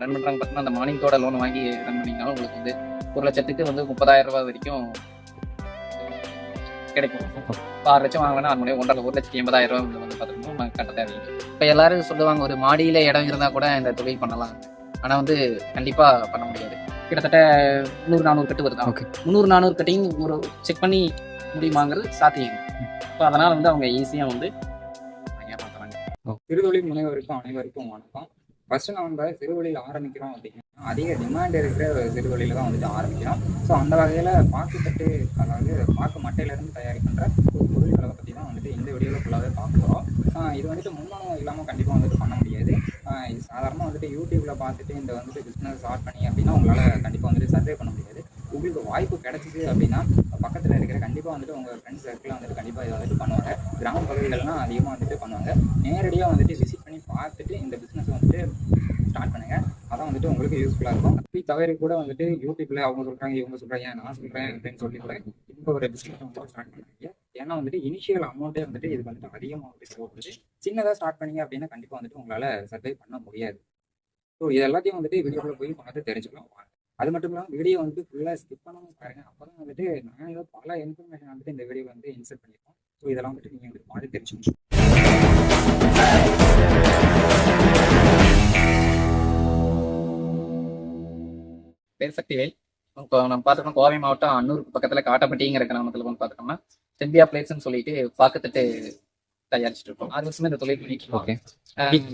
Run பண்ணுறாங்க பார்த்தீங்கன்னா அந்த மானியத்தோட லோன் வாங்கி ரன் பண்ணிங்கனாலும் உங்களுக்கு வந்து ஒரு லட்சத்துக்கு வந்து முப்பதாயிரம் ரூபாய் வரைக்கும் கிடைக்கும். இப்போ ஆறு லட்சம் வாங்கினா ஆறு மணி ஒன்றரை ஒரு லட்சத்தி எண்பதாயிரம் ரூபாய் வந்து பார்த்தீங்கன்னா நம்ம கட்ட தேவையில்லை. இப்போ எல்லாரும் சொல்லுவாங்க ஒரு மாடியில் இடம் இருந்தால் கூட இந்த தொழில் பண்ணலாம். ஆனால் வந்து கண்டிப்பாக பண்ண முடியாது. கிட்டத்தட்ட முந்நூறு நானூறு கட்டு வருது? Okay. முந்நூறு நானூறு கட்டையும் ஒரு செக் பண்ணி முடியுமாங்கிறது சாத்தியம் இப்போ அதனால் வந்து அவங்க ஈஸியாக வந்து ஏமாத்துறாங்க சிறுதொழில் முனைவோருக்கும் அனைவருக்கும் வணக்கம். ஃபர்ஸ்ட் நம்ம சிறுவழியில் ஆரம்பிக்கிறோம் அப்படின்னா அதிக டிமாண்ட் இருக்கிற சிறு சிறுதொழில தான் வந்துட்டு ஆரம்பிக்கிறோம். ஸோ அந்த வகையில் பாக்குத்தட்டு அதாவது பாக்கு மட்டையிலேருந்து தயாரிக்கின்ற ஒரு பொருள்களை பற்றி தான் வந்துட்டு இந்த வீடியோவில் ஃபுல்லாகவே பார்க்க போகிறோம் இது வந்துட்டு முன்னணம் இல்லாமல் கண்டிப்பாக வந்துட்டு பண்ண முடியாது. இது சாதாரணமாக வந்துட்டு யூடியூப்பில் பார்த்துட்டு இந்த வந்துட்டு பிஸ்னஸ் ஸ்டார்ட் பண்ணி அப்படின்னா உங்களால் கண்டிப்பாக வந்துட்டு சர்வே பண்ண முடியாது. உங்களுக்கு வாய்ப்பு கிடைச்சிது அப்படின்னா பக்கத்தில் இருக்கிற கண்டிப்பாக வந்துட்டு உங்கள் ஃப்ரெண்ட்ஸ் சர்க்கிளில் வந்துட்டு கண்டிப்பாக இதை வந்துட்டு பண்ணுவாங்க. கிராம பகுதிகளெலாம் அதிகமாக வந்துட்டு பண்ணுவாங்க. நேரடியாக வந்துட்டு பார்த்துட்டு இந்த பிஸ்னஸ் வந்துட்டு ஸ்டார்ட் பண்ணுங்க. அதான் வந்துட்டு உங்களுக்கு யூஸ்ஃபுல்லாக இருக்கும். அப்படி தவிர கூட வந்துட்டு யூடியூப்ல அவங்க சொல்றாங்க இவங்க சொல்றாங்க நான் சொல்றேன் அப்படின்னு சொல்லி கூட இப்போ ஒரு பிஸ்னஸ் வந்து ஸ்டார்ட் பண்ணாங்க ஏன்னா வந்துட்டு இனிஷியல் அமௌண்ட்டே வந்துட்டு இது வந்துட்டு அதிகமாக வந்துட்டு சின்னதாக ஸ்டார்ட் பண்ணீங்க அப்படின்னா கண்டிப்பாக வந்துட்டு உங்களால் சர்வை பண்ண முடியாது. ஸோ இது எல்லாத்தையும் வந்துட்டு வீடியோவில் போய் பார்த்து தெரிஞ்சுக்கலாம். அது மட்டும் இல்லாமல் வீடியோ வந்து ஃபுல்லாக ஸ்கிப் பண்ணாமல் பாருங்க. அப்போ தான் வந்துட்டு நாங்கள் பல இன்ஃபர்மேஷன் வந்துட்டு இந்த வீடியோ வந்து இன்சர்ட் பண்ணியிருக்கோம் ஸோ இதெல்லாம் வந்துட்டு நீங்கள் வந்துட்டு பார்த்து தெரிஞ்சுக்கணும். பேர் சக்திவேல் இப்போ நம்ம பார்த்துக்கோம் கோவை மாவட்டம் அன்னூருக்கு பக்கத்தில் காட்டப்பட்டிங்கிற கிராமத்தில் வந்து பார்த்துட்டோம்னா செம்பியா பிளேட்ஸ்னு சொல்லிட்டு பாக்கத்தட்டு தயாரிச்சுட்டு இருக்கோம் ஆறு வருஷமா இந்த தொழில் பண்ணிட்டு இருக்கோம். ஓகே.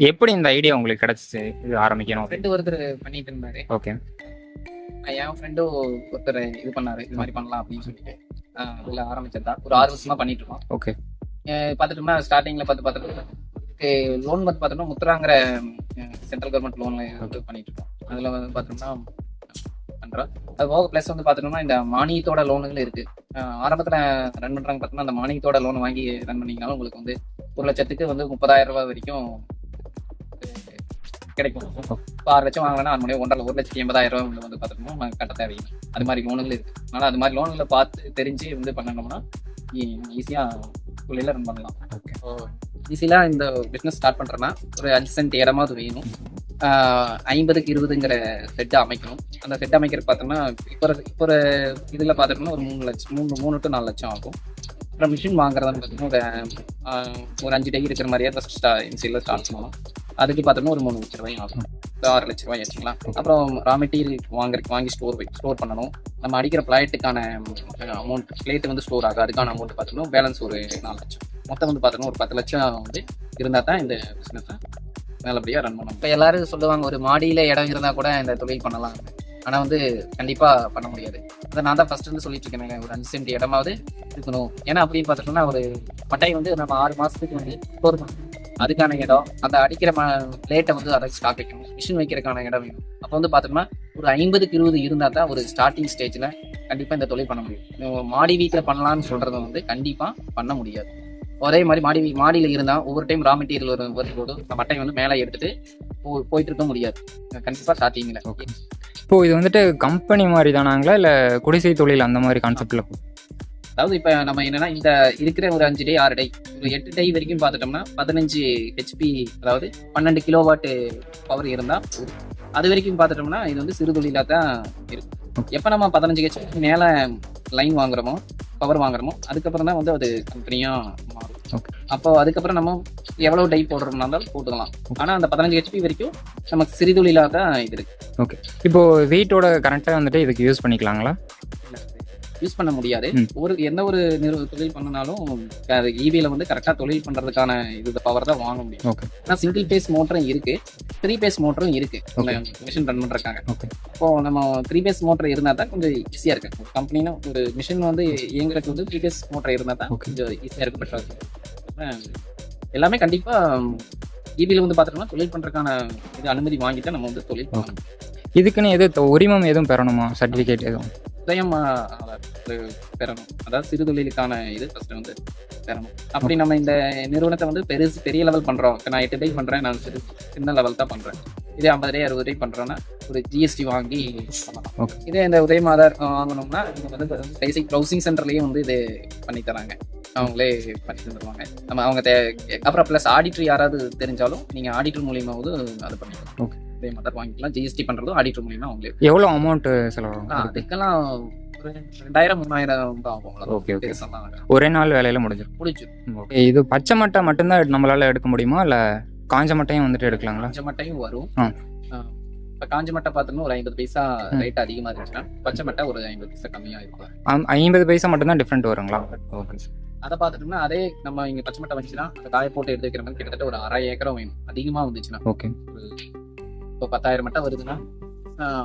எப்படி இந்த ஐடியா உங்களுக்கு கிடைச்சிச்சு? இது ஆரம்பிக்கணும். ஃப்ரெண்டு ஒருத்தர் பண்ணிட்டு இருந்தாரு. ஓகே. என் ஃப்ரெண்டும் ஒருத்தர் இது பண்ணாரு இது மாதிரி பண்ணலாம் அப்படின்னு சொல்லிட்டு. அதுல ஆரம்பிச்சதா ஒரு ஆறு வருஷமா பண்ணிட்டு இருக்கோம். ஓகே. பார்த்துட்டோம்னா ஸ்டார்டிங்ல பார்த்து பார்த்துட்டு லோன் வந்து பார்த்தோம்னா முத்துராங்கிற சென்ட்ரல் கவர்மெண்ட் லோன்ல பண்ணிட்டு இருக்கோம். அதுல வந்து பார்த்தோம்னா பண்றோம் அது போக ப்ளஸ் வந்து பார்த்துட்டோம்னா இந்த மானியத்தோட லோனுகள் இருக்கு. ஆஹ் ஆரம்பத்துல ரன் பண்றாங்க பார்த்தோம்னா அந்த மானியத்தோட லோன் வாங்கி ரன் பண்ணீங்கனாலும் உங்களுக்கு வந்து ஒரு லட்சத்துக்கு வந்து முப்பதாயிரம் ரூபாய் வரைக்கும் கிடைக்கும். இப்போ ஆறு லட்சம் வாங்கினா ஆறு மணி ஒன்றரை ஒரு லட்சத்தி எண்பதாயிரம் ரூபாய் வந்து நம்ம கட்ட தேவையில்லை. அது மாதிரி லோனுகள் இருக்கு. அதனால அது மாதிரி லோன்களை பார்த்து தெரிஞ்சு வந்து பண்ணணும்னா ஈஸியா தொழில ரன் பண்ணலாம். ஓகே ஈஸியாக இந்த பிஸ்னஸ் ஸ்டார்ட் பண்ணுறேன்னா ஒரு அஞ்சு சென்ட் இடமாவது வேணும் ஆஹ் ஐம்பதுக்கு இருபதுங்கிற செட்டு அமைக்கணும். அந்த செட் அமைக்கிறது பார்த்தோம்னா இப்போ இப்போ இதில் பார்த்துட்டோம்னா ஒரு மூணு லட்சம் மூணு மூணு டு நாலு லட்சம் ஆகும். அப்புறம் மிஷின் வாங்குறதுன்னு பார்த்தீங்கன்னா ஒரு ஒரு அஞ்சு டை இருக்கிற மாதிரியே ஃபஸ்ட் ஸ்டா இன்சியில் ஸ்டார்ட் பண்ணணும் அதுக்கு பார்த்தோம்னா ஒரு மூணு லட்ச ரூபாயும் ஆகும். ஒரு ஆறு லட்ச ரூபாய் வச்சுக்கலாம் அப்புறம் ரா மெட்டீரியல் வாங்குற வாங்கி ஸ்டோர் ஸ்டோர் பண்ணணும். நம்ம அடிக்கிற பிளேட்டுக்கான அமௌண்ட் பிளேட் வந்து ஸ்டோர் ஆகும் அதுக்கான அமௌண்ட் பார்த்தோம்னா பேலன்ஸ் ஒரு நாலு லட்சம். மொத்தம் வந்து பார்த்தோம்னா ஒரு பத்து லட்சம் வந்து இருந்தால் தான் இந்த பிஸ்னஸை நல்லபடியாக ரன் பண்ணணும். இப்போ எல்லாரும் சொல்லுவாங்க ஒரு மாடியில் இடம் இருந்தால் கூட இந்த தொழில் பண்ணலாம். ஆனால் வந்து கண்டிப்பாக பண்ண முடியாது. அதை நான் தான் ஃபர்ஸ்ட் வந்து சொல்லிட்டு இருக்கேன். ஒரு அஞ்சு சென்ட் இடமாவது இருக்கணும். ஏன்னா அப்படின்னு பார்த்துட்டோம்னா ஒரு மட்டை வந்து நம்ம ஆறு மாதத்துக்கு வந்து போதும். அதுக்கான இடம் அந்த அடிக்கிற பிளேட்டை வந்து அதை ஸ்டாக் வைக்கணும். மிஷின் வைக்கிறதுக்கான இடம் வேணும். அப்போ வந்து பார்த்தோம்னா ஒரு ஐம்பதுக்கு இருபது இருந்தால் தான் ஒரு ஸ்டார்டிங் ஸ்டேஜில் கண்டிப்பாக இந்த தொழில் பண்ண முடியும். மாடி வீட்டில் பண்ணலாம்னு சொல்கிறது வந்து கண்டிப்பாக பண்ண முடியாது. ஒரே மாதிரி மாடி மாடியில இருந்தா ஒவ்வொரு டைம் ரா மெட்டீரியல் வரும் வரும்போது அந்த மட்டை வந்து மேலே எடுத்துட்டு போ- போயிட்டு இருக்க முடியாது கண்டிப்பா ஸ்டார்டிங்ல ஓகே இப்போ இது வந்துட்டு கம்பெனி மாதிரி தானாங்களா இல்ல குடிசை தொழில் அந்த மாதிரி கான்செப்ட்ல அதாவது இப்ப நம்ம என்னன்னா இந்த இருக்கிற ஒரு அஞ்சு டை ஆறு டை ஒரு எட்டு டை வரைக்கும் பார்த்துட்டோம்னா பதினஞ்சு ஹெச்பி அதாவது பன்னெண்டு கிலோ வாட் பவர் இருந்தா போதும். அது வரைக்கும் பார்த்துட்டோம்னா இது வந்து சிறு தொழிலா தான் இருக்கும் எப்ப நம்ம பதினஞ்சு ஹெச்பி மேல லைன் வாங்குறோமோ பவர் வாங்குறோமோ அதுக்கப்புறம் தான் வந்து அது கம்பெனியா மாறும். அப்போ அதுக்கப்புறம் நம்ம எவ்வளவு டை போடுறோம்னா இருந்தாலும் போட்டுக்கலாம். ஆனா அந்த பதினஞ்சு ஹெச்பி வரைக்கும் நமக்கு சிறு தொழிலா தான் இது இருக்கு. இப்போ வீட்டோட கரண்ட்டை வந்துட்டு இதுக்கு யூஸ் பண்ணிக்கலாங்களா? யூஸ் பண்ண முடியாது. ஒரு எந்த ஒரு நிறுவ தொழில் பண்ணனாலும் ஈவியில வந்து கரெக்டா தொழில் பண்றதுக்கான இது பவர் தான் வாங்க முடியும். ஆனா சிங்கிள் பேஸ் மோட்டரும் இருக்கு. த்ரீ பேஸ் மோட்டரும் இருக்கு. மிஷின் ரன் ஓகே இப்போ நம்ம த்ரீ பேஸ் மோட்டர் இருந்தா தான் கொஞ்சம் ஈஸியா இருக்கு. கம்பெனினா ஒரு மிஷின் வந்து இயங்குறதுக்கு வந்து த்ரீ பேஸ் மோட்டர் இருந்தா தான். கொஞ்சம் ஈஸியா இருக்கு பெட்டரா இருக்கு. எல்லாமே கண்டிப்பா ஈவியில வந்து பாத்தோம்னா தொழில் பண்றதுக்கான இது அனுமதி வாங்கிட்டு நம்ம வந்து தொழில் பண்ணணும். இதுக்குன்னு எதுவும் உரிமம் எதுவும் பெறணுமா? சர்டிஃபிகேட் எதுவும்? உதயம் பெறணும். அதாவது சிறு தொழிலுக்கான இது ஃபர்ஸ்ட் வந்து பெறணும். அப்படி நம்ம இந்த நிறுவனத்தை வந்து பெருசு பெரிய லெவல் இப்ப நான் எட்டு டை பண்றேன் நான் சிறு சின்ன லெவல் தான் பண்றேன். இதே ஐம்பது டை அறுபது டை பண்றேன்னா ஒரு ஜிஎஸ்டி வாங்கி பண்ணலாம். இதே இந்த உதயம் ஆதார் வாங்கணும்னா இவங்க வந்து பேசிக் ப்ரௌசிங் சென்டர்லயும் வந்து இது பண்ணி தராங்க. அவங்களே பண்ணி தந்துருவாங்க. நம்ம அவங்க தே- அப்புறம் ப்ளஸ் ஆடிட்டர் யாராவது தெரிஞ்சாலும் நீங்க ஆடிட்டர் மூலியமாவது அது பண்ணிக்கலாம். பே மதர் வாங்கிக்கலாம். ஜிஎஸ்டி பண்றதும் ஆடிட்டர் மூலியமா அவங்களே எவ்வளோ அமௌண்ட் செலவாகும்? அதுக்கெல்லாம் ரெண்டாயிரம் மூணாயிரம் தான் ஆகும். Okay okay. ஒரே நாள் வேலையில முடிஞ்சிடும். முடிஞ்சிடும். ஓகே இது பச்சை மட்டை மட்டும்தான் நம்மளால எடுக்க முடியுமா? இல்லை காஞ்ச மட்டையும் வந்துட்டு எடுக்கலாங்களா? காஞ்ச மட்டையும் வரும். இப்ப காஞ்ச மட்டை பார்த்தோம்னா ஒரு ஐம்பது பைசா. ரேட் அதிகமா இருந்துச்சுன்னா பச்சை மட்டை ஒரு ஐம்பது பைசா கம்மியா இருக்கும். ஐம்- ஐம்பது பைசா மட்டும்தான் டிஃப்ரெண்ட் வருங்களா? ஓகே அதை பார்த்துட்டோம்னா அதே நம்ம இங்க பச்சை மட்டை வந்துச்சுன்னா அந்த காய போட்டு எடுத்து வைக்கிற மாதிரி கிட்டத்தட்ட ஒரு அரை ஏக்கரம் வேணும். அதிகமா வந்துச்சுன்னா. ஓகே. இப்போ பத்தாயிரம் மட்டை வருதுன்னா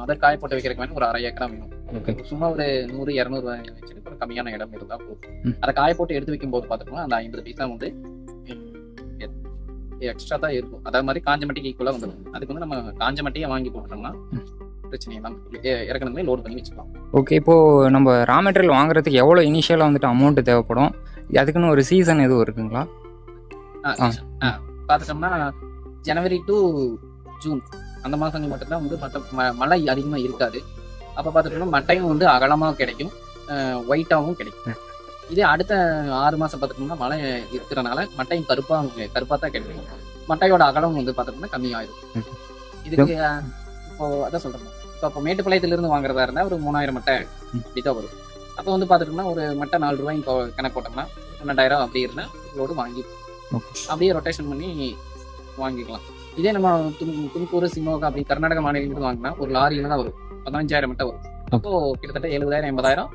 அதை காய போட்டு வைக்கிறதுக்கு வேணும். ஒரு அரை ஏக்கரம் வேணும். சும்மா ஒரு நூறு இரநூறு வச்சுட்டு ஒரு கம்மியான இடம் இருந்தா போதும். அதை காய போட்டு எடுத்து வைக்கும் போது பார்த்துட்டோம்னா அந்த ஐம்பது பைசா வந்து எக்ஸ்ட்ரா தான் இருக்கும். அதே மாதிரி காஞ்ச மட்டிக்கு ஈக்குவலாக வந்துடும் அதுக்கு வந்து நம்ம காஞ்ச மட்டையை வாங்கி போட்டோம்னா ம். பிரச்சனை எல்லாம் இறக்கணுமே லோட் பண்ணி வச்சுக்கலாம். ஓகே இப்போ நம்ம ரா மெட்டீரியல் வாங்குறதுக்கு எவ்வளோ இனிஷியலாக வந்துட்டு அமௌண்ட் தேவைப்படும்? அதுக்குன்னு ஒரு சீசன் எதுவும் இருக்குங்களா? பார்த்துட்டோம்னா ஜனவரி டு ஜூன் அந்த மாதங்கள் மட்டும்தான் வந்து மற்ற மழை அதிகமாக இருக்காது. அப்போ பார்த்துட்டோம்னா மட்டையும் வந்து அகலமாக கிடைக்கும். ஒயிட்டாகவும் கிடைக்கும். இதே அடுத்த ஆறு மாதம் பார்த்துட்டோம்னா மழை இருக்கிறனால மட்டையும் கருப்பாக கருப்பாக தான் கிடைக்கும். மட்டையோட அகலம் வந்து பார்த்துட்டோம்னா கம்மியாயிடும். இதுக்கு ஆ, இப்போ அதான் சொல்கிறேன் இப்போ இப்போ மேட்டுப்பாளையத்திலிருந்து வாங்குறதா இருந்தால் ஒரு மூணாயிரம் மட்டை ம். அப்படி தான் வரும். அப்போ வந்து பார்த்துட்டோம்னா ஒரு மட்டை நாலு ரூபாய் இப்போ கணக்கு போட்டோம்னா பன்னெண்டாயிரம் அப்படி இருந்தால் லோடு வாங்கி அப்படியே ரொட்டேஷன் பண்ணி வாங்கிக்கலாம். இதே நம்ம தும் தும்கூர் சிமோகா அப்படி கர்நாடக மாநிலங்களுக்கு வாங்கினா ஒரு லாரியில தான் வரும் பதினஞ்சாயிரம் மட்டும் வரும். அப்போ கிட்டத்தட்ட எழுபதாயிரம் எண்பதாயிரம்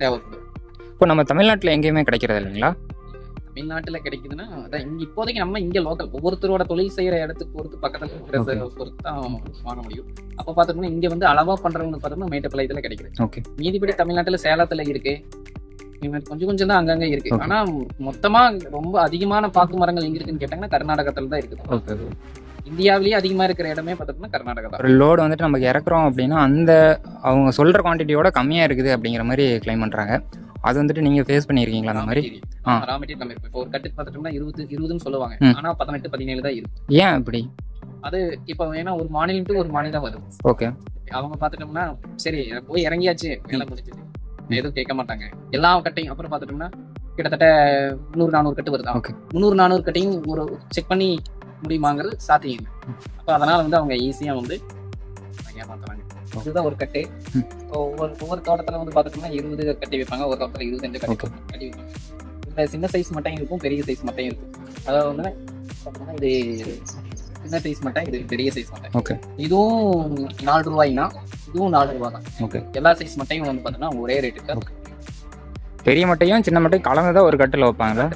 தேவைப்படும் இப்போ நம்ம தமிழ்நாட்டில் எங்கேயுமே கிடைக்கிறது இல்லைங்களா? தமிழ்நாட்டுல கிடைக்குதுன்னா அதான் இங்க இப்போதைக்கு நம்ம இங்க லோக்கல் ஒவ்வொருத்தரோட தொழில் செய்யற இடத்துக்கு பொறுத்து பக்கத்துல இருக்கிறத பொறுத்து தான் வாங்க முடியும். அப்ப பாத்தோம்னா இங்க வந்து அளவா பண்றவங்க பார்த்தோம்னா மேட்டுப்பாளையத்துல கிடைக்குது. ஓகே மீதிப்படி தமிழ்நாட்டுல சேலத்துல இருக்கு. கொஞ்சம் கொஞ்சம் தான் அங்கங்க இருக்கு. ஆனா மொத்தமா ரொம்ப அதிகமான பாக்கு மரங்கள் எங்க இருக்குன்னு கேட்டாங்கன்னா கர்நாடகத்துல தான் இருக்குது. ஓகே இந்தியாவிலேயே அதிகமா இருக்கிற இடமே பார்த்தோம்னா கர்நாடகா தான். ஒரு லோடு வந்துட்டு நமக்கு இறக்குறோம் அப்படின்னா அந்த அவங்க சொல்கிற குவான்டிட்டியோட கம்மியாக இருக்குது அப்படிங்கிற மாதிரி க்ளைம் பண்ணுறாங்க அது வந்துட்டு நீங்கள் ஃபேஸ் பண்ணியிருக்கீங்களா அந்த மாதிரி. ரா மெட்டீரியல் கம்மி இப்போ ஒரு கட்டு பார்த்துட்டோம்னா இருபது இருபதுன்னு சொல்லுவாங்க. ஆனா பதினெட்டு பதினேழு தான் இருக்கும் ஏன் இப்படி அது இப்போ ஏன்னா ஒரு மாநிலம் to ஒரு மாநிலம் வரும். ஓகே. அவங்க பார்த்துட்டோம்னா சரி போய் இறங்கியாச்சு வேலை முடிஞ்சது. எதுவும் கேட்க மாட்டாங்க. எல்லா கட்டையும் அப்புறம் பார்த்துட்டோம்னா கிட்டத்தட்ட முந்நூறு நானூறு கட்டு வருது. முந்நூறு நானூறு கட்டையும் ஒரு செக் பண்ணி முடியுமாங்கிறது சாத்தியம். இல்லை அப்போ அதனால வந்து அவங்க ஈஸியா வந்து ஏமாத்துறாங்க இதுதான் ஒரு கட்டு. இப்போ ஒவ்வொரு ஒவ்வொரு தோட்டத்துல வந்து பார்த்துட்டோம்னா இருபது கட்டி வைப்பாங்க. ஒரு தோட்டத்துல இருபத்தஞ்சு கட்டி Okay. வைப்பாங்க. கட்டி வைப்பாங்க. இந்த சின்ன சைஸ் மட்டும் இருக்கும் பெரிய சைஸ் மட்டும் இருக்கும். அதாவது வந்து பார்த்தோம்னா இது சின்ன சைஸ் மட்டும் இது பெரிய சைஸ் மட்டும். ஓகே. இதுவும் நாலு ரூபாய்னா இதுவும் நாலு ரூபாய் தான். ஓகே. எல்லா சைஸ் மட்டையும் வந்து பார்த்தோம்னா ஒரே ரேட்டு தான் பெரிய மட்டையும் சின்ன மட்டையும் கலந்து தான் ஒரு கட்டில் வைப்பாங்களா?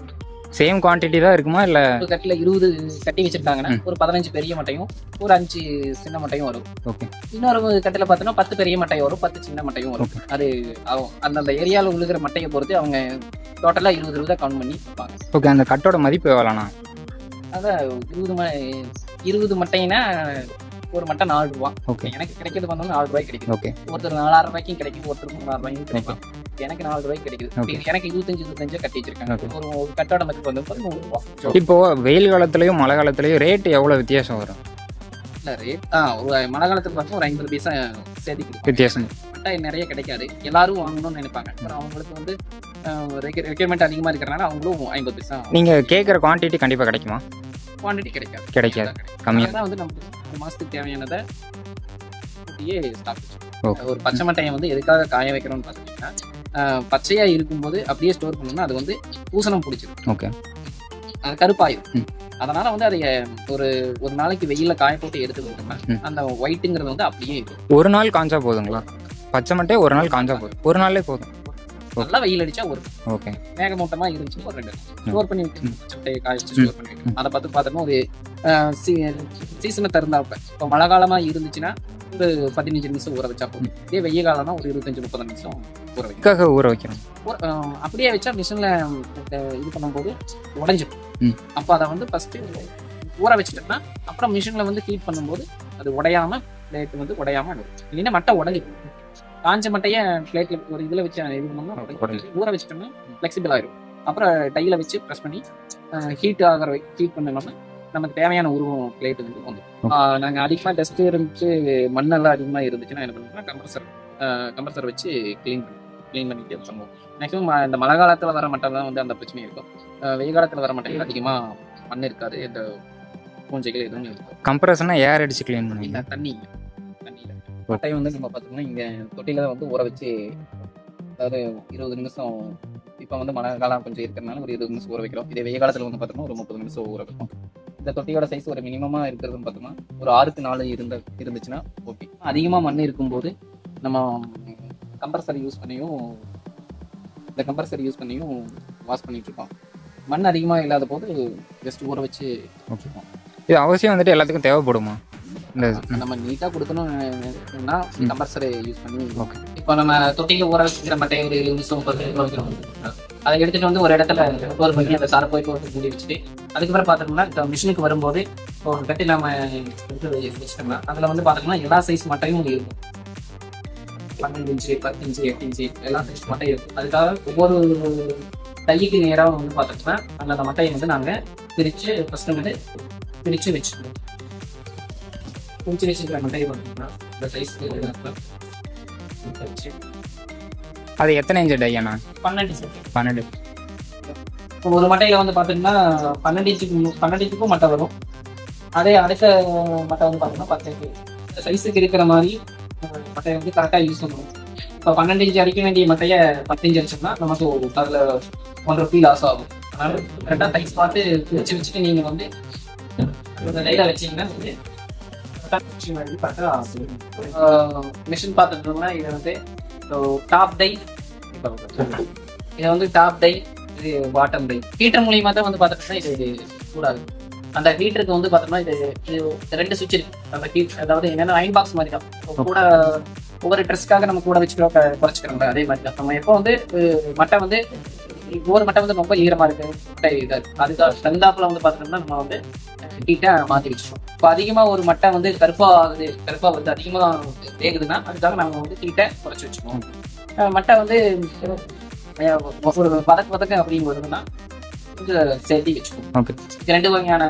சேம் குவான்டிட்டி தான் இருக்குமா? இல்லை ஒரு கட்டில் இருபது கட்டி வச்சிருக்காங்கன்னா. ஒரு பதினஞ்சு பெரிய மட்டையும் ஒரு அஞ்சு சின்ன மட்டையும் வரும். ஓகே இன்னொரு கட்டில் பார்த்தோன்னா பத்து பெரிய மட்டையும் வரும் பத்து சின்ன மட்டையும் வரும். அது அந்தந்த ஏரியாவில் உழுகிற மட்டையை பொறுத்து அவங்க டோட்டலாக இருபது இருபதா கவுண்ட் பண்ணி வைப்பாங்க ஓகே அந்த கட்டோட மதிப்பு எவ்வளோண்ணா? அதான் இருபது ம இருபது மட்டைனா ஒரு மட்டை நாலு ரூபா. ஓகே எனக்கு கிடைக்கிறது பார்த்தோம்னா நாலு ரூபாய் கிடைக்கும் ஓகே ஒருத்தர் நாலாயிரம் ரூபாய்க்கும் கிடைக்கும் ஒருத்தருக்கு மூணாயிரம் ரூபாய்க்கும் கிடைக்கும். எனக்கு நாலு ரூபாய்க்கு கிடைக்குது. எனக்கு இருபத்தஞ்சு இருபத்தஞ்சு கட்டி வச்சிருக்காங்க. ஒரு ஒரு கட்டோட மதிப்பு வந்து நூறு ரூபா. இப்போ வெயில் காலத்துலயும் மழை காலத்துலயும் ரேட் எவ்வளோ வித்தியாசம் வரும்? இல்ல ரேட் ஆ ஒரு மழை காலத்துக்கு பார்த்தா ஒரு ஐம்பது பைசா சேர்த்து வித்தியாசம். மிட்டாய் நிறைய கிடைக்காது. எல்லாரும் வாங்கணும்னு நினைப்பாங்க. அப்புறம் அவங்களுக்கு வந்து ரெக்யர்மெண்ட் அதிகமா இருக்கிறனால அவங்களும் ஐம்பது பைசா நீங்க கேட்குற குவான்டிட்டி கண்டிப்பா கிடைக்குமா? குவான்டிட்டி கிடைக்காது. கிடைக்காது. கம்மியா. அதான் வந்து நமக்கு ஒரு மாசத்துக்கு தேவையானதை ஸ்டாக். ஒரு பச்சை மட்டையை வந்து எதுக்காக காய வைக்கிறோம்னு பார்த்தீங்கன்னா பச்சையா இருக்கும்போது அப்படியே ஸ்டோர் பண்ணோம்னா அது வந்து பூசணம் பிடிச்சிரும். ஓகே. அது கருப்பாயிரும். ம். அதனால வந்து அதை ஒரு ஒரு நாளைக்கு வெயில்ல காய போட்டு எடுத்து விட்டோம்னா ம். அந்த ஒயிட்டுங்கிறது வந்து அப்படியே இருக்கும். ஒரு நாள் காஞ்சா போதுங்களா? பச்சை மட்டை ஒரு நாள் காஞ்சா போதும். ஒரு நாள்லே போதும். நல்லா வெயில் அடிச்சா ஒரு ஓகே. மேகமூட்டமா இருந்துச்சு ஒரு ரெண்டு ஸ்டோர் பண்ணி மட்டையை காய வச்சு. ஸ்டோர் பண்ணி அதை பார்த்து பார்த்தோம்னா ஒரு சீசனை திறந்தாப்ப இப்போ மழை காலமா இருந்துச்சுன்னா ஒரு பதினஞ்சு நிமிஷம் ஊற வச்சா போதும். இதே வெயில் காலம்னா ஒரு இருபத்தஞ்சு முப்பது நிமிஷம் ஊற எதுக்காக ஊற வைக்கணும் அப்படியே வச்சா மிஷின்ல இது பண்ணும்போது உடைஞ்சிடும். அப்போ அதை வந்து ஃபர்ஸ்ட் ஊற வச்சுட்டோம்னா அப்புறம் மிஷின்ல வந்து ஹீட் பண்ணும்போது அது உடையாம பிளேட் வந்து உடையாம இருக்கும். இல்லைன்னா மட்டை உடஞ்சிடும் காஞ்ச மட்டையை பிளேட்ல ஒரு இதுல வச்சு இது பண்ணோம்னா. ஊற வச்சிட்டோம்னா ஃபிளெக்சிபிள் ஆயிடும் அப்புறம் டையில வச்சு ப்ரெஸ் பண்ணி ஹீட் ஆகிற ஹீட் பண்ணோம்னா நமக்கு தேவையான உருவம் பிளேட் வந்து வந்துடும் ஆஹ் நாங்க அதிகமா டஸ்ட் இருந்துச்சு மண்ணெல்லாம் அதிகமா இருந்துச்சுன்னா என்ன பண்ணுவோம்னா கம்ப்ரஸர் கம்ப்ரஸர் வச்சு க்ளீன் பண்ணி க்ளீன் பண்ணிட்டு பண்ணுவோம். மேக்ஸிமம் இந்த மழை காலத்துல வர மட்டை தான் வந்து அந்த பிரச்சனை இருக்கும். வெயில் காலத்துல வர மட்டைகள் அதிகமா மண் இருக்காது இந்த பூஞ்சைகள் எதுவும் இல்லை கம்ப்ரஷனா ஏர் அடிச்சு க்ளீன் பண்ணுவீங்க தண்ணி தண்ணியில் மட்டையை வந்து நம்ம பார்த்தோம்னா இங்கே தொட்டியில் வந்து ஊற வச்சு அதாவது இருபது நிமிஷம் இப்போ வந்து மழை காலம் கொஞ்சம் இருக்கிறதுனால ஒரு இருபது நிமிஷம் ஊற வைக்கிறோம். இதே வெய்ய காலத்தில் வந்து பார்த்தோம்னா ஒரு முப்பது நிமிஷம் ஊற வைப்போம். இந்த தொட்டியோட சைஸ் ஒரு மினிமமாக இருக்கிறதுன்னு பார்த்தோம்னா ஒரு ஆறுக்கு நாலு இருந்த இருந்துச்சுன்னா ஓகே அதிகமாக மண் இருக்கும்போது நம்ம கம்ப்ரஸர் யூஸ் பண்ணியும் இந்த கம்ப்ரஸர் யூஸ் பண்ணியும் வாஷ் பண்ணிட்டு இருக்கோம் மண் அதிகமாக இல்லாத போது ஜஸ்ட் ஊற வச்சு வச்சுருக்கோம். இது அவசியம் வந்துட்டு எல்லாத்துக்கும் தேவைப்படுமா? இந்த நம்ம நீட்டாக கொடுக்கணும்னா கம்பல்சரி யூஸ் பண்ணி Okay. இப்போ நம்ம தொட்டியில் ஊற வச்சுக்கிற மட்டை ஒரு நிமிஷம் முப்பது வைக்கிறோம் அதை எடுத்துட்டு வந்து ஒரு இடத்துல ஒரு பண்ணி அந்த சாரை போய் போட்டு மூடி வச்சுட்டு அதுக்கப்புறம் பார்த்தோம்னா இப்போ மிஷினுக்கு வரும்போது இப்போ ஒரு கட்டி நம்ம எடுத்து வச்சுட்டோம்னா அதில் வந்து பார்த்தோம்னா எல்லா சைஸ் மட்டையும் இருக்கும். பன்னெண்டு இன்ச்சு பத்து இன்ச்சு எட்டு இன்ச்சு எல்லா சைஸ் மட்டையும் இருக்கும் அதுக்காக ஒவ்வொரு தைக்கு நேராக வந்து பார்த்தோம்னா அந்த அந்த மட்டையை வந்து நாங்கள் பிரித்து ஃபஸ்ட்டு வந்து பிரித்து வச்சுக்கணும் பிரித்து வச்சுக்கிற மட்டையை பார்த்தோம்னா இந்த சைஸ் அது எத்தனை இன்ச்சு டை அண்ணா? பன்னெண்டு பன்னெண்டு. ஒரு மட்டையில வந்து பாத்தீங்கன்னா பன்னெண்டு இன்ச்சுக்கு பன்னெண்டு இன்ச்சுக்கும் மட்டை வரும். அதே அடுத்த மட்டை வந்து பார்த்தீங்கன்னா பத்து சைஸுக்கு இருக்கிற மாதிரி மட்டையை வந்து கரெக்டாக யூஸ் பண்ணணும். இப்போ பன்னெண்டு இன்ச்சு அடிக்க வேண்டிய மட்டையை பத்து இன்ச்சு அடிச்சோம்னா நமக்கு ஒரு அதில் ஒன்றரை ஃபீல் லாஸ் ஆகும். அதனால கரெக்டாக டைஸ் பார்த்து வச்சு வச்சுட்டு நீங்கள் வந்து அந்த டைல வச்சீங்கன்னா வந்து மிஷின் பார்த்துட்டோம்னா இதை வந்து டாப் டை இதை வந்து டாப் டை இது பாட்டம் டை ஹீட்டர் மூலியமா தான் வந்து பார்த்துட்டோம்னா இது கூடாது. அந்த ஹீட்டருக்கு வந்து பார்த்தோம்னா இது இது ரெண்டு சுவிட்ச் இருக்கு. அந்த ஹீட் அதாவது என்னன்னா அயன் பாக்ஸ் மாதிரி தான் கூட ஒவ்வொரு ட்ரெஸ்க்காக நம்ம கூட வச்சுக்கிறோம் குறைச்சிக்கிறோம் அதே மாதிரி தான் நம்ம எப்போ வந்து மட்டை வந்து ஒவ்வொரு மட்டை வந்து ரொம்ப ஈரமா இருக்கு. மட்டை இதா இருக்கு. அதுக்கு தகுந்தாப்புல வந்து பார்த்தோம்னா நம்ம வந்து ஹீட்டை மாற்றி வச்சிருக்கோம் இப்போ அதிகமாக ஒரு மட்டை வந்து கருப்பா ஆகுது கருப்பா வந்து அதிகமாக வேகுதுன்னா அதுக்காக நம்ம வந்து ஹீட்டை குறைச்சி வச்சுக்கோம் மட்டை வந்து ஒரு பதக்கு பதக்கு அப்படின்னு வருதுன்னா கொஞ்சம் சேர்த்தி வச்சுக்கோம். ஓகே. இது ரெண்டு வகையான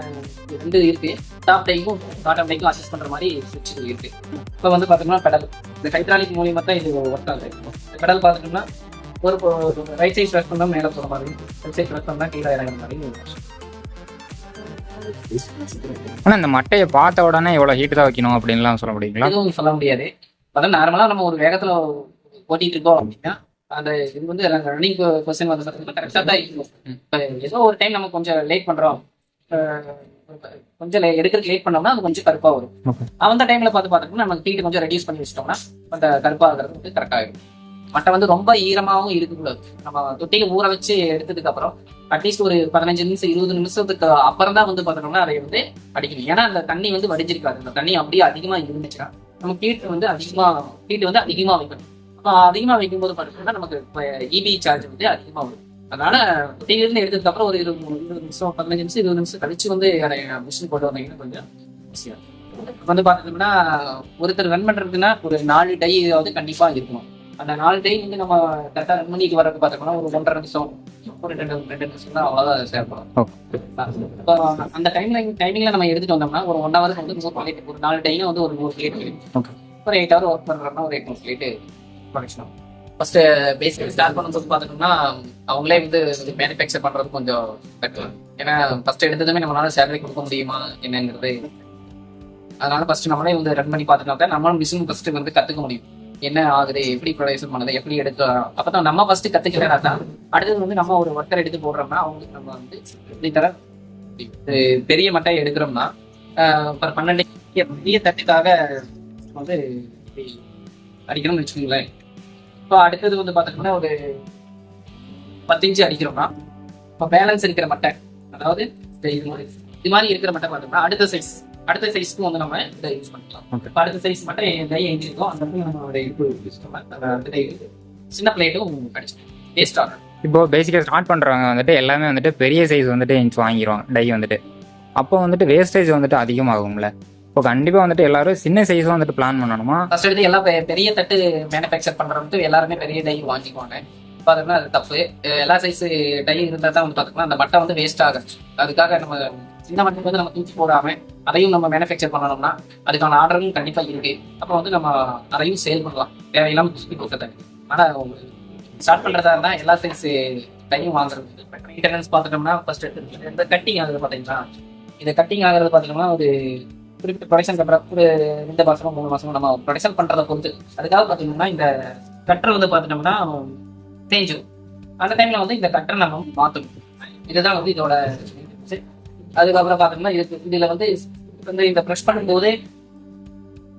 ரெண்டு இருக்கு. டாப் டைக்கும் பாட்டம் டைக்கும் அட்ஜஸ்ட் பண்ற மாதிரி சுவிட்ச் இருக்கு. இப்போ வந்து பார்த்தோம்னா பெடல் இந்த ஹைட்ராலிக் மூலியமா தான் இது ஒர்க் ஆகுது. பெடல் பார்த்துட்டோம்னா ஒரு ரைட் சைட் ப்ரெஸ் பண்ணா மேலே போகிற மாதிரி லெஃப்ட் சைட் ப்ரெஸ் பண்ணா கீழே இறங்குற மாதிரி ஆனால் இந்த மட்டையை பார்த்த உடனே இவ்வளோ ஹீட்டு தான் வைக்கணும் அப்படின்லாம் சொல்ல முடியுங்களா? எதுவும் சொல்ல முடியாது. அதான் நார்மலா நம்ம ஒரு வேகத்துல ஓட்டிட்டு இருக்கோம் அப்படின்னா அந்த இது வந்து ரன்னிங் கொஸ்டின் வந்து கரெக்டாக தான் இருக்கும். ஏதோ ஒரு டைம் நம்ம கொஞ்சம் லேட் பண்றோம். அஹ் கொஞ்சம் எடுக்கிறதுக்கு லேட் பண்ணோம்னா அது கொஞ்சம் கருப்பா வரும். அந்த டைம்ல பார்த்து பார்த்தோம்னா நம்ம ஹீட் கொஞ்சம் ரெடியூஸ் பண்ணி வச்சிட்டோம்னா அந்த கருப்பா ஆகிறது வந்து கரெக்ட் ஆயிடும். மட்டை வந்து ரொம்ப ஈரமாவும் இருக்கக்கூடாது. நம்ம தொட்டியில ஊற வச்சு எடுத்ததுக்கு அப்புறம் அட்லீஸ்ட் ஒரு பதினஞ்சு நிமிஷம் இருபது நிமிஷத்துக்கு அப்புறம் தான் வந்து பார்த்தோம்னா அதை வந்து அடிக்கணும். ஏன்னா அந்த தண்ணி வந்து வடிஞ்சிருக்காது. அந்த தண்ணி அப்படியே அதிகமா இருந்துச்சுன்னா நமக்கு ஹீட் வந்து அதிகமா ஹீட் வந்து அதிகமா வைக்கணும். அதிகமா வைக்கும்போது பார்த்தீங்கன்னா நமக்கு இபி சார்ஜ் வந்து அதிகமா வரும். அதனால இருந்து எடுத்ததுக்கு அப்புறம் ஒரு இருபது இருபது நிமிஷம் பதினஞ்சு நிமிஷம் இருபது நிமிஷம் கழிச்சு வந்து மிஷின் கொண்டு வந்தீங்கன்னா கொஞ்சம் ஈஸியா வந்து பார்த்தோம்னா ஒருத்தர் ரன் பண்றதுன்னா ஒரு நாலு டை வந்து கண்டிப்பா இருக்கணும். அந்த நாலு டை வந்து நம்ம கரெக்டாக ரன் பண்ணிக்கு வரது பார்த்தோம்னா ஒரு ஒன்றரை நிமிஷம் ஒரு ரெண்டு ரெண்டு நிமிஷம் தான் அவ்வளோதான் சேர்ப்போம் அந்த டைம்ல டைமிங்ல நம்ம எடுத்துட்டு வந்தோம்னா ஒரு ஒன் ஹவருக்கு வந்து நூறு பிளேட் ஒரு நாலு டைம் வந்து ஒரு நூறு பிளேட். ஒரு எயிட் ஹவர் ஒர்க் பண்றோம்னா ஒரு எட்நூறு plate production first basic start பண்ணும்போது பார்த்தோம்னா அவங்களே வந்து மேனுஃபேக்சர் பண்றது கொஞ்சம் பெட்டர் ஏன்னா ஃபர்ஸ்ட் எடுத்ததுமே நம்மளால சேலரி கொடுக்க முடியுமா என்னங்கிறது. அதனால ஃபர்ஸ்ட் நம்மளே வந்து ரன் பண்ணி பார்த்துட்டா நம்மளும் மிஷின் ஃபர்ஸ்ட் வந்து கத்துக்க முடியும். என்ன ஆகுது எப்படி ப்ரொடக்ஷன் பண்ணுது எப்படி எடுக்கலாம். அப்பதான் நம்ம ஃபர்ஸ்ட் கத்துக்கிறதா தான் அடுத்தது வந்து நம்ம ஒரு ஒர்க்கர் எடுத்து போடுறோம்னா அவங்களுக்கு நம்ம வந்து எப்படி தர பெரிய மட்டை எடுக்கிறோம்னா ஆஹ் பன்னெண்டு பெரிய தட்டுக்காக வந்து அடிக்கணும்னு வச்சுக்கோங்களேன். இப்போ அடுத்தது வந்து பார்த்தோம்னா ஒரு பத்து இன்ச்சு அடிக்கிறோம்னா இப்போ பேலன்ஸ் இருக்கிற மட்டை அதாவது இது மாதிரி இது மாதிரி இருக்கிற மட்டை பார்த்தோம்னா அடுத்த சைஸ் அடுத்த சைஸ்க்கும் வந்து நம்ம இதை யூஸ் பண்ணிக்கலாம். இப்போ அடுத்த சைஸ் மட்டும் டை இருக்கோ அந்த இடத்துல நம்ம ஒரு இது யூஸ் பண்ணலாம். சின்ன பிளேட்டும் கிடைச்சிடும் வேஸ்ட் ஆகும் இப்போ பேசிக்காக ஸ்டார்ட் பண்ணுறவங்க வந்துட்டு எல்லாமே வந்துட்டு பெரிய சைஸ் வந்துட்டு இன்ச் வாங்கிடுவாங்க டை வந்துட்டு. அப்போ வந்துட்டு வேஸ்டேஜ் வந்துட்டு அதிகமாகும்ல. இப்போ கண்டிப்பாக வந்துட்டு எல்லாரும் சின்ன சைஸும் வந்துட்டு பிளான் பண்ணணுமா? ஃபர்ஸ்ட் எடுத்து எல்லாம் பெரிய தட்டு மேனுஃபேக்சர் பண்றவங்க எல்லாருமே பெரிய டை வாங்கிக்குவாங்க. பார்த்தோம்னா அது தப்பு. எல்லா சைஸ் டை இருந்தால் தான் வந்து பார்த்தோம்னா அந்த மட்டை வந்து வேஸ்ட் ஆகும் அதுக்காக நம்ம சின்ன மட்டை வந்து நம்ம தூக்கி போடாம அதையும் நம்ம மேனுஃபேக்சர் பண்ணணும்னா அதுக்கான ஆர்டரும் கண்டிப்பா இருக்கு. அப்போ வந்து நம்ம அதையும் சேல் பண்ணலாம். தேவையில்லாம தூக்கி கொடுக்கறது ஆனா ஸ்டார்ட் பண்றதா இருந்தா எல்லா சைஸ் டையும் வாங்குறது. மெயின்டெனன்ஸ் பார்த்துட்டோம்னா ஃபர்ஸ்ட் இந்த கட்டிங் ஆகுது பார்த்தீங்கன்னா இது கட்டிங் ஆகிறது பார்த்தீங்கன்னா ஒரு குறிப்பிட்ட ப்ரொடக்ஷன் அப்புறம் ஒரு ரெண்டு மாசமோ மூணு மாசமோ நம்ம ப்ரொடக்ஷன் பண்றதை பொறுத்து. அதுக்காக பார்த்தீங்கன்னா இந்த கட்டர் வந்து பார்த்துட்டோம்னா தேஞ்சிடும் அந்த டைம்ல வந்து இந்த கட்டரை நம்ம மாற்றணும் இதுதான் வந்து இதோட அதுக்கப்புறம் பார்த்தோம்னா இது இதுல வந்து வந்து இந்த ப்ரெஷ் பண்ணும்போது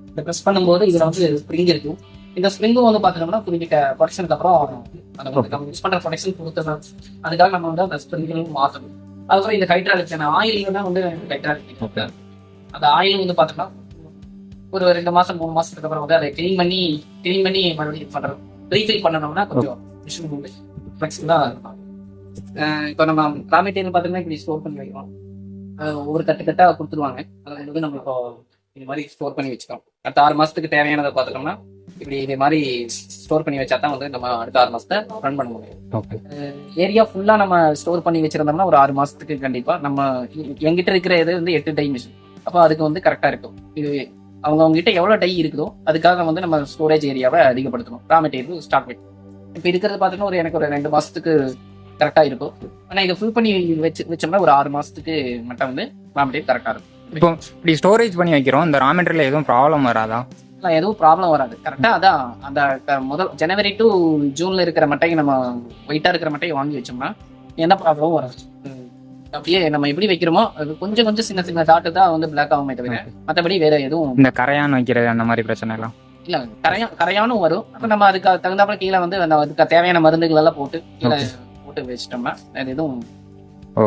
இந்த ப்ரெஷ் பண்ணும்போது இதுல வந்து ஸ்ப்ரிங் இருக்கும். இந்த ஸ்ப்ரிங்கும் வந்து பார்த்தோம்னா குறிப்பிட்ட ப்ரொடக்ஷனுக்கு அப்புறம் அந்த நம்ம யூஸ் பண்ற ப்ரொடக்ஷன் கொடுத்தது அதுக்காக நம்ம வந்து அந்த ஸ்ப்ரிங்கையும் மாற்றணும் அதுக்கப்புறம் இந்த ஹைட்ராலிக்ஸ் ஆயில் தான் வந்து ஹைட்ராலிக் அந்த ஆயில் வந்து பார்த்தோம்னா ஒரு ரெண்டு மாசம் மூணு மாசத்துக்கு அப்புறம் வந்து அதை க்ளீன் பண்ணி க்ளீன் பண்ணி மறுபடியும் இது பண்றோம். ரீஃபில் பண்ணணும்னா கொஞ்சம் மிஷின் ஃப்ளெக்சிபிளாக இருக்கும். இப்போ நம்ம ரா மெட்டீரியல் பார்த்தீங்கன்னா இப்படி ஸ்டோர் பண்ணி வைக்கிறோம். ஒவ்வொரு கட்டு கட்டா கொடுத்துருவாங்க. அதை வந்து நம்ம இப்போ இது மாதிரி ஸ்டோர் பண்ணி வச்சுக்கிறோம். அடுத்த ஆறு மாசத்துக்கு தேவையானதை பார்த்துட்டோம்னா இப்படி இதே மாதிரி ஸ்டோர் பண்ணி வச்சா தான் வந்து நம்ம அடுத்த ஆறு மாசத்தை ரன் பண்ண முடியும். ஏரியா ஃபுல்லா நம்ம ஸ்டோர் பண்ணி வச்சிருந்தோம்னா ஒரு ஆறு மாசத்துக்கு கண்டிப்பா நம்ம எங்கிட்ட இருக்கிற இது வந்து எட்டு டை மிஷின் அப்போ அதுக்கு வந்து கரெக்டா இருக்கும். இது அவங்க அவங்க கிட்ட எவ்வளவு டை இருக்குதோ அதுக்காக வந்து நம்ம ஸ்டோரேஜ் ஏரியாவை அதிகப்படுத்தணும். ரா மெட்டீரியல் ஸ்டாக் வெயிட் இப்போ இருக்கிறது பார்த்தீங்கன்னா ஒரு எனக்கு ஒரு ரெண்டு மாசத்துக்கு கரெக்டா இருக்கும். ஆனா இதை ஃபுல் பண்ணி வச்சு வச்சோம்னா ஒரு ஆறு மாசத்துக்கு மட்டும் வந்து ரா மெட்டீரியல் கரெக்டா இருக்கும். இப்போ இப்படி ஸ்டோரேஜ் பண்ணி வைக்கிறோம் இந்த ரா மெட்டீரியல் எதுவும் ப்ராப்ளம் வராதா? ஆனா எதுவும் ப்ராப்ளம் வராது. கரெக்டா அதான் அந்த முதல் ஜனவரி டு ஜூன்ல இருக்கிற மட்டையை நம்ம வெயிட்டா இருக்கிற மட்டையை வாங்கி வச்சோம்னா எந்த ப்ராப்ளமும் வராது. அப்படியே நம்ம எப்படி வைக்கிறோமோ அது கொஞ்சம் கொஞ்சம் சின்ன சின்ன டாட்டு தான் வந்து பிளாக் ஆகுமே தவிர மற்றபடி வேற எதுவும் இந்த கரையான் வைக்கிறது அந்த மாதிரி பிரச்சனை எல்லாம்? இல்ல கரையா கரையானும் வரும். அப்ப நம்ம அதுக்கு தகுந்தாப்புல கீழே வந்து அந்த அதுக்கு தேவையான மருந்துகள் எல்லாம் போட்டு கீழே போட்டு வச்சிட்டோம்னா வேற எதுவும்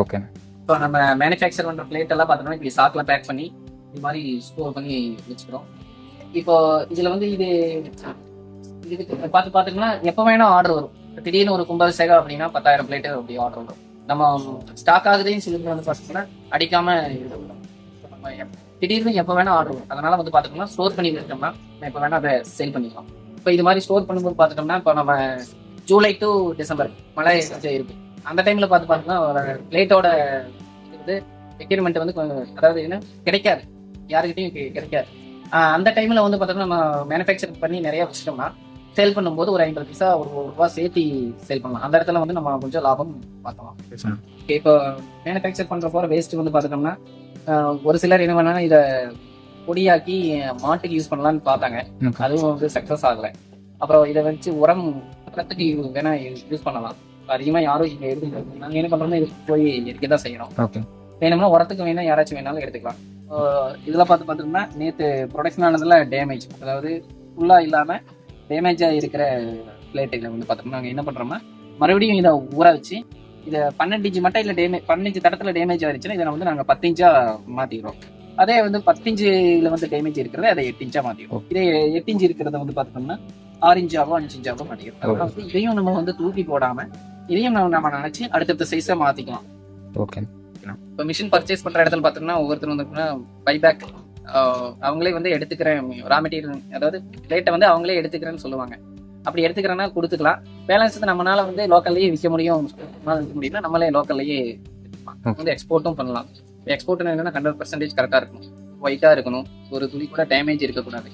ஓகே இப்போ நம்ம மேனுஃபேக்சர் பண்ற பிளேட் எல்லாம் பார்த்தோம்னா இப்படி சாக்ல பேக் பண்ணி இது மாதிரி ஸ்டோர் பண்ணி வச்சுக்கிறோம். இப்போ இதுல வந்து இது இதுக்கு பார்த்து பார்த்துட்டோம்னா எப்போ வேணா ஆர்டர் வரும். திடீர்னு ஒரு கும்பாபிஷேகம் அப்படின்னா பத்தாயிரம் பிளேட் அப்படி ஆர்டர் வரும். நம்ம ஸ்டாக் ஆகுதையும் சிலிண்டர் வந்து பார்த்தீங்கன்னா அடிக்காம நம்ம திடீர்னு எப்போ வேணா ஆர்டர் வரும். அதனால வந்து பார்த்துட்டோம்னா ஸ்டோர் பண்ணி வச்சிட்டோம்னா எப்போ வேணா அதை சேல் பண்ணிக்கலாம். இப்போ இது மாதிரி ஸ்டோர் பண்ணும்போது பார்த்துட்டோம்னா இப்போ நம்ம ஜூலை டு டிசம்பர் மழை இருக்கு. அந்த டைம்ல பார்த்து பார்த்தோம்னா பிளேட்டோட வந்து ரெக்யூர்மெண்ட் வந்து கொஞ்சம் அதாவது என்ன கிடைக்காது. யாருக்கிட்டையும் கிடைக்காது. அந்த டைம்ல வந்து பார்த்தோம்னா நம்ம மேனுஃபேக்சர் பண்ணி நிறைய வச்சிட்டோம்னா சேல் பண்ணும்போது ஒரு ஐம்பது பைசா ஒரு ரூபா சேர்த்து சேல் பண்ணலாம். அந்த இடத்துல வந்து நம்ம கொஞ்சம் லாபம் பார்க்கலாம். இப்போ மேனுஃபேக்சர் பண்ற போற வேஸ்ட் வந்து பார்த்துட்டோம்னா ஒரு சிலர் என்ன பண்ணா இதை பொடியாக்கி மாட்டுக்கு யூஸ் பண்ணலாம்னு பார்த்தாங்க. அதுவும் வந்து சக்சஸ் ஆகல. அப்புறம் இதை வச்சு உரம் உரத்துக்கு வேணா யூஸ் பண்ணலாம். அதிகமா யாரும் இங்க எடுத்து நாங்க என்ன பண்றோம்னா இது போய் எடுக்க தான் செய்யறோம். வேணும்னா உரத்துக்கு வேணா யாராச்சும் வேணாலும் எடுத்துக்கலாம். ஆஹ் இதுல பார்த்து பார்த்தோம்னா நேத்து ப்ரொடக்ஷன் ஆனதுல டேமேஜ் அதாவது ஃபுல்லா இல்லாம டேமேஜா இருக்கிற பிளேட்டுகளை வந்து பார்த்தோம்னா நாங்க என்ன பண்றோம்னா மறுபடியும் இதை ஊற வச்சு இதை பன்னெண்டு இன்ச்சு மட்டும் இல்ல டேமேஜ் பன்னெண்டு தடத்துல டேமேஜ் ஆயிடுச்சுன்னா இதை வந்து நாங்க பத்து இன்ச்சா மாத்திக்கிறோம் அதே வந்து பத்து இன்ச்சுல வந்து டேமேஜ் இருக்கிறத அதை எட்டு இன்ச்சா மாத்திக்கிறோம் இதே எட்டு இன்ச்சு இருக்கிறத வந்து பார்த்தோம்னா ஆறு இன்ச்சாவோ அஞ்சு இன்ச்சாவோ மாத்திக்கிறோம் அதனால வந்து இதையும் நம்ம வந்து தூக்கி போடாம இதையும் நம்ம நம்ம நினைச்சு அடுத்தடுத்த சைஸா மாத்திக்கலாம். ஓகே இப்போ மிஷின் பர்ச்சேஸ் பண்ற இடத்துல பார்த்தோம்னா ஒவ்வொருத்தர் வந்து பைபேக் அவங்களே வந்து எடுத்துக்கிறேன். ரா மெட்டீரியல் அதாவது ரேட்டை வந்து அவங்களே எடுத்துக்கிறேன்னு சொல்லுவாங்க. அப்படி எடுத்துக்கிறேன்னா கொடுத்துக்கலாம். பேலன்ஸ் நம்மளால வந்து லோக்கல்லையே விற்க முடியும். முடியும்னா நம்மளே லோக்கல்லையே வந்து எக்ஸ்போர்ட்டும் பண்ணலாம். எக்ஸ்போர்ட் என்னன்னா ஹண்ட்ரட் பர்சன்டேஜ் கரெக்டாக இருக்கணும். ஒயிட்டாக இருக்கணும். ஒரு துளி கூட டேமேஜ் இருக்கக்கூடாது.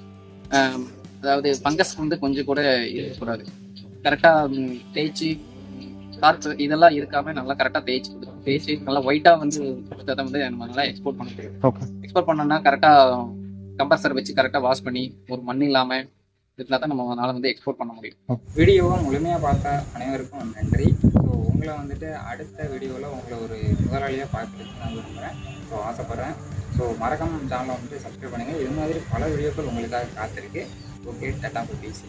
அதாவது ஃபங்கஸ் வந்து கொஞ்சம் கூட இருக்கக்கூடாது. கரெக்டாக தேய்ச்சி காற்று இதெல்லாம் இருக்காம நல்லா கரெக்டாக தேய்ச்சி கொடுக்கணும் தேய்ச்சி நல்லா ஒயிட்டாக வந்து கொடுத்தா தான் வந்து நம்ம நல்லா எக்ஸ்போர்ட் பண்ண முடியும். ஓகே எக்ஸ்போர்ட் பண்ணோம்னா கரெக்டாக கம்பர்சர் வச்சு கரெக்டாக வாஷ் பண்ணி ஒரு மண் இல்லாமல் இருந்தால் தான் நம்மளால வந்து எக்ஸ்போர்ட் பண்ண முடியும். வீடியோவை முழுமையாக பார்த்த அனைவருக்கும் நன்றி. ஸோ உங்களை வந்துட்டு அடுத்த வீடியோவில் உங்களை ஒரு முதலாளியாக பார்க்கறதுக்கு நான் விரும்புகிறேன் ஸோ ஆசைப்பட்றேன். ஸோ மறக்காம சேனலை வந்துட்டு சப்ஸ்கிரைப் பண்ணுங்கள் இது மாதிரி பல வீடியோக்கள் உங்களுக்காக காத்திருக்கு. Okay tata B C